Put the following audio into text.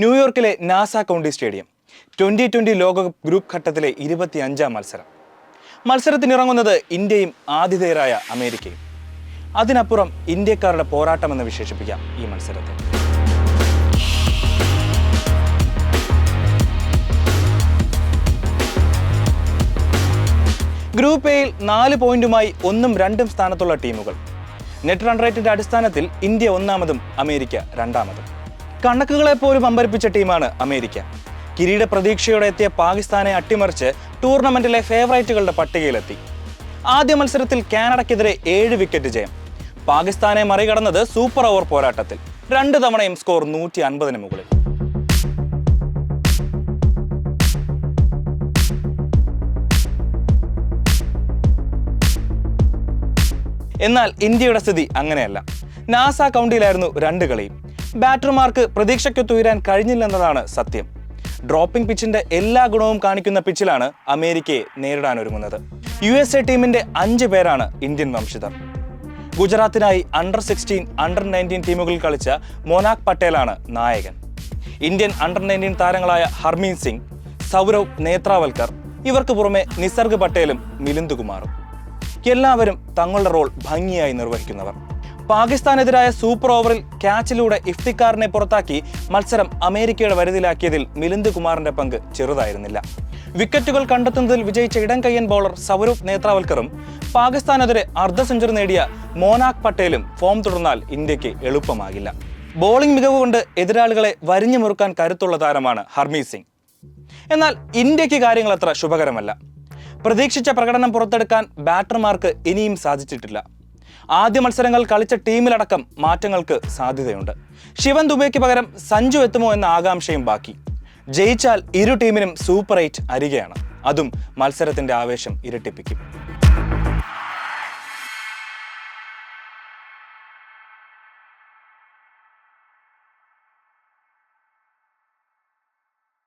ന്യൂയോർക്കിലെ Nassau County stadium twenty twenty ലോകകപ്പ് group ഘട്ടത്തിലെ ഇരുപത്തിയഞ്ചാം മത്സരം. മത്സരത്തിനിറങ്ങുന്നത് ഇന്ത്യയും ആതിഥേയരായ അമേരിക്കയും. അതിനപ്പുറം ഇന്ത്യക്കാരുടെ പോരാട്ടമെന്ന് വിശേഷിപ്പിക്കാം ഈ മത്സരത്തെ. ഗ്രൂപ്പ് എയിൽ നാല് പോയിന്റുമായി ഒന്നും രണ്ടും സ്ഥാനത്തുള്ള ടീമുകൾ. നെറ്റ് റൺ റേറ്റിന്റെ അടിസ്ഥാനത്തിൽ ഇന്ത്യ ഒന്നാമതും അമേരിക്ക രണ്ടാമതും. കണക്കുകളെ പോലും അമ്പരിപ്പിച്ച ടീമാണ് അമേരിക്ക. കിരീട പ്രതീക്ഷയോടെ എത്തിയ പാകിസ്ഥാനെ അട്ടിമറിച്ച് ടൂർണമെന്റിലെ ഫേവറേറ്റുകളുടെ പട്ടികയിലെത്തി. ആദ്യ മത്സരത്തിൽ കാനഡയ്ക്കെതിരെ ഏഴ് വിക്കറ്റ് ജയം. പാകിസ്ഥാനെ മറികടന്നത് സൂപ്പർ ഓവർ പോരാട്ടത്തിൽ. രണ്ട് തവണയും സ്കോർ നൂറ്റി അൻപതിന് മുകളിൽ. എന്നാൽ ഇന്ത്യയുടെ സ്ഥിതി അങ്ങനെയല്ല. നാസ കൗണ്ടിയിലായിരുന്നു രണ്ട് കളിയും. ബാറ്റർമാർക്ക് പ്രതീക്ഷയ്ക്കൊത്തുയരാൻ കഴിഞ്ഞില്ലെന്നതാണ് സത്യം. ഡ്രോപ്പിംഗ് പിച്ചിന്റെ എല്ലാ ഗുണവും കാണിക്കുന്ന പിച്ചിലാണ് അമേരിക്കയെ നേരിടാനൊരുങ്ങുന്നത്. യു എസ് എ ടീമിന്റെ അഞ്ച് പേരാണ് ഇന്ത്യൻ വംശജർ. ഗുജറാത്തിനായി അണ്ടർ സിക്സ്റ്റീൻ അണ്ടർ നയന്റീൻ ടീമുകളിൽ കളിച്ച മോനാക് പട്ടേലാണ് നായകൻ. ഇന്ത്യൻ അണ്ടർ നയന്റീൻ താരങ്ങളായ ഹർമീൻ സിംഗ് സൗരവ് നേത്രാവൽക്കർ ഇവർക്ക് പുറമെ നിസർഗ് പട്ടേലും മിലിന്ദ് കുമാറും. എല്ലാവരും തങ്ങളുടെ റോൾ ഭംഗിയായി നിർവഹിക്കുന്നവർ. പാകിസ്ഥാനെതിരായ സൂപ്പർ ഓവറിൽ ക്യാച്ചിലൂടെ ഇഫ്തിക്കാറിനെ പുറത്താക്കി മത്സരം അമേരിക്കയുടെ വരുതിലാക്കിയതിൽ മിലിന്ദ് കുമാറിന്റെ പങ്ക് ചെറുതായിരുന്നില്ല. വിക്കറ്റുകൾ കണ്ടെത്തുന്നതിൽ വിജയിച്ച ഇടം കയ്യൻ ബൗളർ സൗരവ് നേത്രാവൽക്കറും പാകിസ്ഥാനെതിരെ അർദ്ധ സെഞ്ചുറി നേടിയ മോനാക് പട്ടേലും ഫോം തുടർന്നാൽ ഇന്ത്യയ്ക്ക് എളുപ്പമാകില്ല. ബോളിംഗ് മികവ് കൊണ്ട് എതിരാളികളെ വരിഞ്ഞു മുറുക്കാൻ കരുത്തുള്ള താരമാണ് ഹർമീത് സിംഗ്. എന്നാൽ ഇന്ത്യയ്ക്ക് കാര്യങ്ങൾ അത്ര ശുഭകരമല്ല. പ്രതീക്ഷിച്ച പ്രകടനം പുറത്തെടുക്കാൻ ബാറ്റർമാർക്ക് ഇനിയും സാധിച്ചിട്ടില്ല. ആദ്യ മത്സരങ്ങൾ കളിച്ച ടീമിലടക്കം മാറ്റങ്ങൾക്ക് സാധ്യതയുണ്ട്. ശിവൻ ദുബൈക്ക് പകരം സഞ്ജു എത്തുമോ എന്ന ആകാംക്ഷയും ബാക്കി. ജയിച്ചാൽ ഇരു ടീമിനും സൂപ്പർ എയ്റ്റ് അരികെയാണ്. അതും മത്സരത്തിന്റെ ആവേശം ഇരട്ടിപ്പിക്കും.